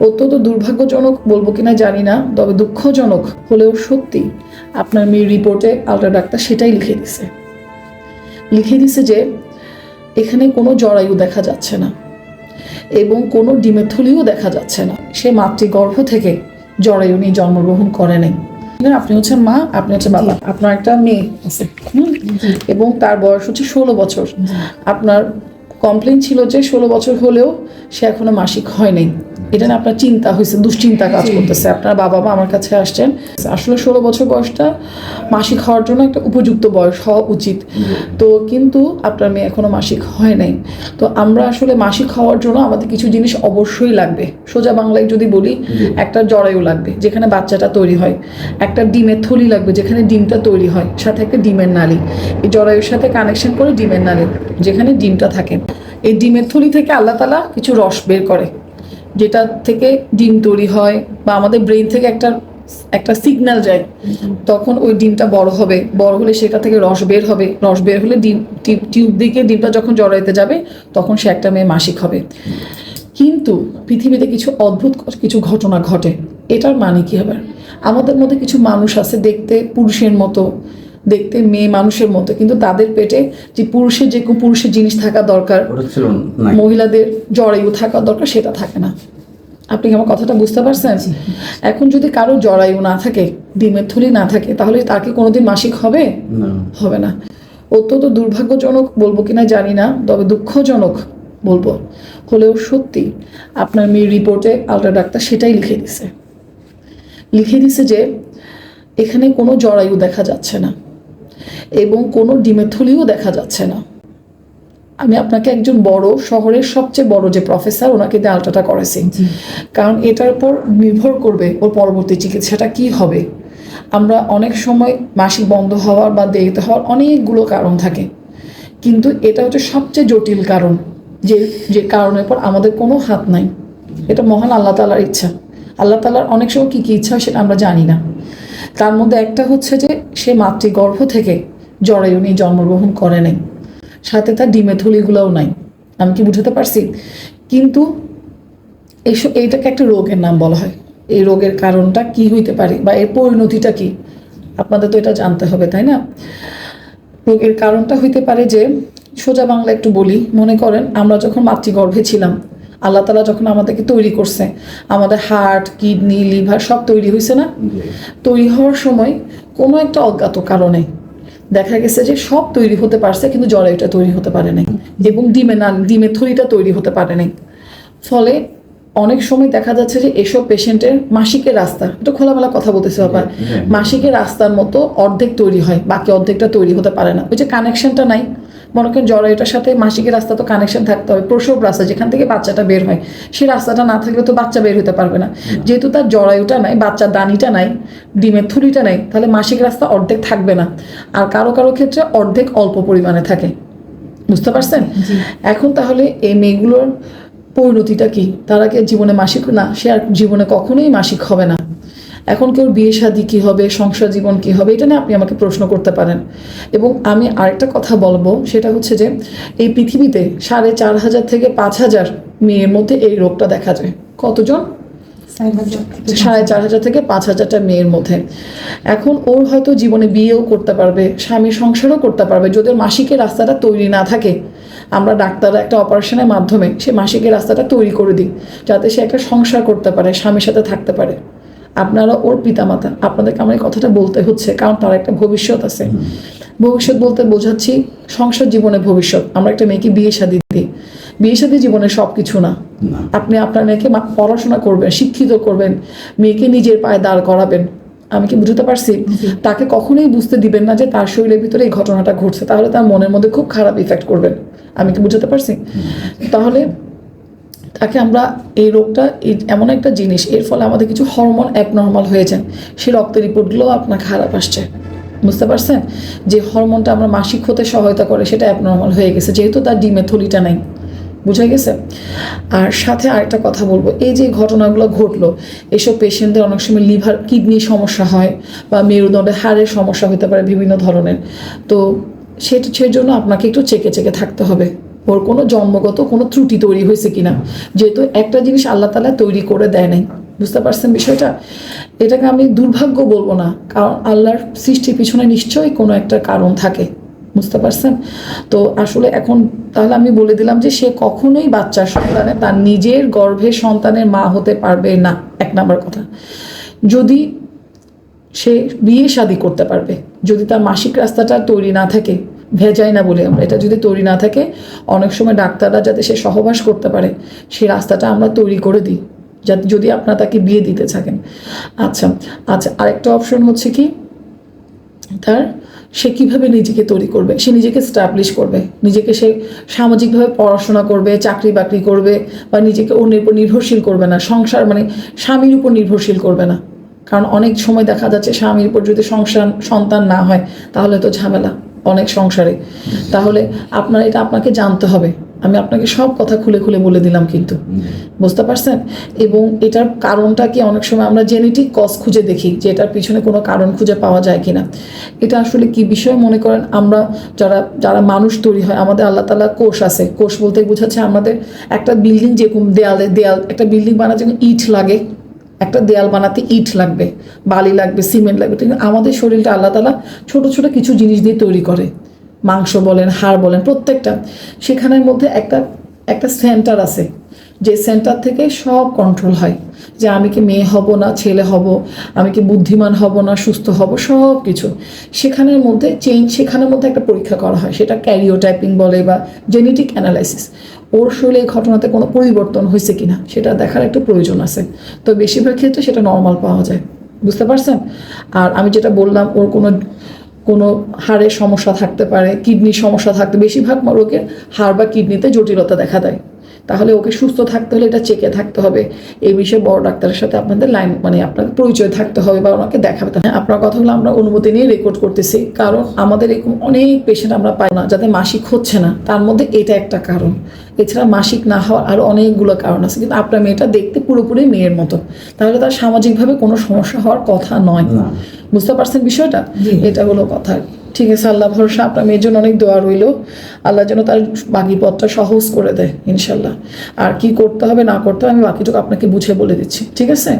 অত্যন্ত দুর্ভাগ্যজনক বলব কিনা জানি না তবে দুঃখজনক হলেও সত্যি আপনার মেয়ের রিপোর্টে আলট্রা ডাক্তার সেটাই লিখে দিছে। লিখে দিছে যে এখানে কোনো জরায়ু দেখা যাচ্ছে না এবং কোনো ডিমের থলিও দেখা যাচ্ছে না। সে মাতৃগর্ভ থেকে জরায়ু নিয়ে জন্মগ্রহণ করে নাই। আপনি হচ্ছেন মা আপনি হচ্ছেন বাবা। আপনার একটা মেয়ে আছে? এবং তার বয়স হচ্ছে ষোলো বছর। আপনার কমপ্লেন ছিল যে ষোলো বছর হলেও সে এখনও মাসিক হয়নি এটা না আপনার চিন্তা হয়েছে দুশ্চিন্তা কাজ করতেছে। আপনার বাবা মা আমার কাছে আসছেন। আসলে ষোলো বছর বয়সটা মাসিক হওয়ার জন্য একটা উপযুক্ত বয়স হওয়া উচিত। তো কিন্তু আপনার মেয়ে এখনও মাসিক হয় নাই। তো আমরা আসলে মাসিক হওয়ার জন্য আমাদের কিছু জিনিস অবশ্যই লাগবে। সোজা বাংলায় যদি বলি একটা জরায়ু লাগবে যেখানে বাচ্চাটা তৈরি হয়। একটা ডিমের থলি লাগবে যেখানে ডিমটা তৈরি হয়। সাথে একটা ডিমের নালি। এই জরায়ুর সাথে কানেকশন করে ডিমের নালি যেখানে ডিমটা থাকে। এই ডিমের থলি থেকে আল্লাহ তালা কিছু রস বের করে, যেটা থেকে ডিম তৈরি হয় বা আমাদের ব্রেন থেকে একটা একটা সিগন্যাল যায়, তখন ওই ডিমটা বড় হবে। বড় হলে সেটা থেকে রস বের হবে। রস বের হলে ডিম টিউব টিউব দিকে ডিমটা যখন জড়াইতে যাবে, তখন সে একটা মেয়ে মাসিক হবে। কিন্তু পৃথিবীতে কিছু অদ্ভুত কিছু ঘটনা ঘটে। এটার মানে কি হবে আমাদের মধ্যে কিছু মানুষ আছে দেখতে পুরুষের মতো দেখতে মেয়ে মানুষের মতো কিন্তু তাদের পেটে যে পুরুষের যে পুরুষের জিনিস থাকা দরকার মহিলাদের জরায়ু থাকা দরকার সেটা থাকে না। আপনি কি আমার কথাটা বুঝতে পারছেন? এখন যদি কারও জরায়ু না থাকে ডিমের থলি না থাকে তাহলে তার কি কোনোদিন মাসিক হবে? হবে না। অত্যন্ত দুর্ভাগ্যজনক বলব কিনা জানি না তবে দুঃখজনক বলব। হলেও সত্যি আপনার মেয়ের রিপোর্টে আলট্রা ডাক্তার সেটাই লিখে দিছে। লিখে দিছে যে এখানে কোনো জরায়ু দেখা যাচ্ছে না। এবং কোনো ডিমের থলিও দেখা যাচ্ছে না। আমি আপনাকে একজন বড় শহরের সবচেয়ে বড় যে প্রফেসর ওনাকে দিয়ে আলট্রাটা করেছি। কারণ এটার উপর নির্ভর করবে ওর পরবর্তী চিকিৎসাটা কি হবে। আমরা অনেক সময় মাসিক বন্ধ হওয়ার বা দেরিতে হওয়ার অনেকগুলো কারণ থাকে। কিন্তু এটা হচ্ছে সবচেয়ে জটিল কারণ যে যে কারণের পর আমাদের কোনো হাত নাই। এটা মহান আল্লাহ তালার ইচ্ছা। আল্লাহ তালার অনেক সময় কী কী ইচ্ছা হয় সেটা আমরা জানি না। তার মধ্যে একটা হচ্ছে যে সে মাতৃগর্ভ থেকে জরায়ু নিয়ে জন্মগ্রহণ করে নাই। সাথে তার ডিমে থলিগুলোও নাই। আমি কি বুঝাতে পারছি? কিন্তু এইসব এইটাকে একটা রোগের নাম বলা হয়। এই রোগের কারণটা কি হইতে পারে বা এর পরিণতিটা কি? আপনাদের তো এটা জানতে হবে, তাই না? রোগের কারণটা হইতে পারে যে, সোজা বাংলা একটু বলি। মনে করেন, আমরা যখন মাতৃগর্ভে ছিলাম আল্লাহ তালা যখন আমাদেরকে তৈরি করছে আমাদের হার্ট কিডনি লিভার সব তৈরি হয়েছে না? তৈরি হওয়ার সময় কোনো একটা অজ্ঞাত কারণে দেখা গেছে যে সব তৈরি হতে পারছে কিন্তু জরায়ুটা তৈরি হতে পারে নাই এবং ডিমে না ডিমের থলিটা তৈরি হতে পারে নাই। ফলে অনেক সময় দেখা যাচ্ছে যে এসব পেশেন্টের মাসিকের রাস্তা একটু খোলামেলা কথা বলতেছে বাবা হ্যাঁ। মাসিকের রাস্তার মতো অর্ধেক তৈরি হয় বাকি অর্ধেকটা তৈরি হতে পারে না। ওই যে কানেকশনটা নাই মনে করেন জরায়ুটার সাথে মাসিকের রাস্তা তো কানেকশন থাকতে হবে। প্রসব রাস্তা যেখান থেকে বাচ্চাটা বের হয় সেই রাস্তাটা না থাকলে তো বাচ্চা বের হতে পারবে না। যেহেতু তার জরায়ুটা নাই বাচ্চার দানিটা নাই ডিমের থুলিটা নাই তাহলে মাসিক রাস্তা অর্ধেক থাকবে না। আর কারও কারও ক্ষেত্রে অর্ধেক অল্প পরিমাণে থাকে। বুঝতে পারছেন? এখন তাহলে এই মেয়েগুলোর পরিণতিটা কি? তারা কি জীবনে মাসিক না? সে আর জীবনে কখনোই মাসিক হবে না। এখন কেউ বিয়ে শাদী কী হবে সংসার জীবন কী হবে এটা নিয়ে আপনি আমাকে প্রশ্ন করতে পারেন। এবং আমি আরেকটা কথা বলব সেটা হচ্ছে যে এই পৃথিবীতে সাড়ে চার হাজার থেকে পাঁচ হাজার মেয়ের মধ্যে এই রোগটা দেখা যায়। কতজন? সাড়ে চার হাজার থেকে পাঁচ হাজারটা মেয়ের মধ্যে। এখন ওর হয়তো জীবনে বিয়েও করতে পারবে স্বামী সংসারও করতে পারবে। যদি মাসিকের রাস্তাটা তৈরি না থাকে আমরা ডাক্তাররা একটা অপারেশনের মাধ্যমে সে মাসিকের রাস্তাটা তৈরি করে দিই যাতে সে একটা সংসার করতে পারে স্বামীর সাথে থাকতে পারে। আপনারা ওর পিতামাতা। আপনাদেরকে আমার এই কথাটা বলতে হচ্ছে কারণ তার একটা ভবিষ্যৎ আছে। ভবিষ্যৎ বলতে বোঝাচ্ছি সংসার জীবনে ভবিষ্যৎ। আমরা একটা মেয়েকে বিয়ে শাদী দিই। বিয়ে শাদী জীবনে সব কিছু না। আপনি আপনার মেয়েকে মা- পড়াশোনা করবেন শিক্ষিত করবেন মেয়েকে নিজের পায়ে দাঁড় করাবেন। আমি কি বুঝতে পারছি? তাকে কখনোই বুঝতে দিবেন না যে তার শরীরের ভিতরে এই ঘটনাটা ঘটছে। তাহলে তার মনের মধ্যে খুব খারাপ ইফেক্ট করবেন। আমি কি বুঝতে পারছি? তাহলে তাকে আমরা এই রোগটা এমন একটা জিনিস, এর ফলে আমাদের কিছু হরমোন অ্যাবনর্মাল হয়ে যায় সেই রক্তের রিপোর্টগুলোও আপনার খারাপ আসছে। বুঝতে পারছেন? যে হরমোনটা আমরা মাসিক হতে সহায়তা করে, সেটা অ্যাবনর্মাল হয়ে গেছে। যেহেতু তার ডিমের থলিটা নাই। বুঝা গেছে? আর সাথে আরেকটা কথা বলব। এই যে ঘটনাগুলো ঘটলো, এসব পেশেন্টদের অনেক সময় লিভার কিডনি সমস্যা হয় বা মেরুদণ্ডে হাড়ের সমস্যা হতে পারে বিভিন্ন ধরনের। তো সেটা সেই জন্য আপনাকে একটু চেকে চেকে থাকতে হবে। ওর কোনো জন্মগত কোনো ত্রুটি তৈরি হয়েছে কিনা? যেহেতু একটা জিনিস আল্লাহ তালা তৈরি করে দেয় নাই। বুঝতে পারছেন বিষয়টা? এটাকে আমি দুর্ভাগ্য বলব না, কারণ আল্লাহর সৃষ্টির পিছনে নিশ্চয়ই কোনো একটা কারণ থাকে। বুঝতে পারছেন? তো আসলে এখন তাহলে আমি বলে দিলাম যে সে কখনোই বাচ্চার সন্তানে তার নিজের গর্ভের সন্তানের মা হতে পারবে না। এক নাম্বার কথা। যদি সে বিয়ে শাদি করতে পারবে, যদি তার মাসিক রাস্তাটা তৈরি না থাকে ভেজাই না বলি আমরা। এটা যদি তৈরি না থাকে, অনেক সময় ডাক্তাররা যাতে সে সহবাস করতে পারে সেই রাস্তাটা আমরা তৈরি করে দিই, যাতে যদি আপনারা তাকে বিয়ে দিতে থাকেন। আচ্ছা আচ্ছা আরেকটা অপশন হচ্ছে কি, তার সে কীভাবে নিজেকে তৈরি করবে? সে নিজেকে স্টাবলিশ করবে, নিজেকে সে সামাজিকভাবে পড়াশোনা করবে, চাকরি বাকরি করবে, বা নিজেকে অন্যের উপর নির্ভরশীল করবে না, সংসার মানে স্বামীর উপর নির্ভরশীল করবে না। কারণ অনেক সময় দেখা যাচ্ছে স্বামীর উপর যদি সংসার, সন্তান না হয়, তাহলে তো ঝামেলা। অনেক সংসারে। তাহলে আপনার এটা আপনাকে জানতে হবে। আমি আপনাকে সব কথা খুলে খুলে বলে দিলাম কিন্তু। বুঝতে পারছেন? এবং এটার কারণটা কি অনেক সময় আমরা জেনেটিক কজ খুঁজে দেখি যে এটার পিছনে কোনো কারণ খুঁজে পাওয়া যায় কিনা। এটা আসলে কি বিষয় মনে করেন? আমরা যারা যারা মানুষ তৈরি হয়, আমাদের আল্লাহ তালা কোষ আছে। কোষ বলতে বোঝাচ্ছে আমাদের একটা বিল্ডিং যেরকম দেয়ালে, দেয়াল, একটা বিল্ডিং বানাতে ইট লাগে। একটা দেয়াল বানাতে ইট লাগবে, বালি লাগবে, সিমেন্ট লাগবে আমাদের শরীরটা আল্লাহ তালা ছোট ছোট কিছু জিনিস দিয়ে তৈরি করে। মাংস বলেন, হাড় বলেন, প্রত্যেকটা। সেখানের মধ্যে একটা একটা সেন্টার আছে। যে সেন্টার থেকে সব কন্ট্রোল হয়। যে আমি কি মেয়ে হব না, ছেলে হব, আমি কি বুদ্ধিমান হব না, সুস্থ হব, সব কিছু। সেখানের মধ্যে চেঞ্জ সেখানের মধ্যে একটা পরীক্ষা করা হয়। সেটা ক্যারিওটাইপিং বলে বা জেনেটিক অ্যানালাইসিস ওর শরীরে এই ঘটনাতে কোনো পরিবর্তন হয়েছে কিনা, সেটা দেখার একটা প্রয়োজন আছে। তো বেশিরভাগ ক্ষেত্রে সেটা নর্মাল পাওয়া যায়। বুঝতে পারছেন? আর আমি যেটা বললাম, ওর কোনো কোনো হাড়ের সমস্যা থাকতে পারে কিডনির সমস্যা থাকতে, বেশিরভাগ রোগের হাড় বা কিডনিতে জটিলতা দেখা দেয়। তাহলে ওকে সুস্থ থাকতে হলে এটা চেকে থাকতে হবে। এই বিষয়ে বড় ডাক্তারের সাথে আপনাদের লাইন মানে আপনাদের পরিচয় থাকতে হবে বা ওনাকে দেখাবে। হবে আপনার কথাগুলো আমরা অনুমতি নিয়ে রেকর্ড করতেছি। কারণ আমাদের এরকম অনেক পেশেন্ট আমরা পাই না যাদের মাসিক হচ্ছে না। তার মধ্যে এটা একটা কারণ। এছাড়া মাসিক না হওয়ার আরও অনেকগুলো কারণ আছে। কিন্তু আপনার মেয়েটা দেখতে পুরোপুরি মেয়ের মতো। তাহলে তার সামাজিকভাবে কোনো সমস্যা হওয়ার কথা নয়। বুঝতে পারছেন বিষয়টা? এটা হলো কথা ঠিক আছে, আল্লাহ ভরসা, আপনার মেয়ের জন্য অনেক দোয়া রইল। আল্লাহ যেন তার বাকি পথটা সহজ করে দেয় ইনশাল্লাহ আর কি করতে হবে, না করতে হবে, আমি বাকিটুকু আপনাকে বুঝে বলে দিচ্ছি, ঠিক আছে?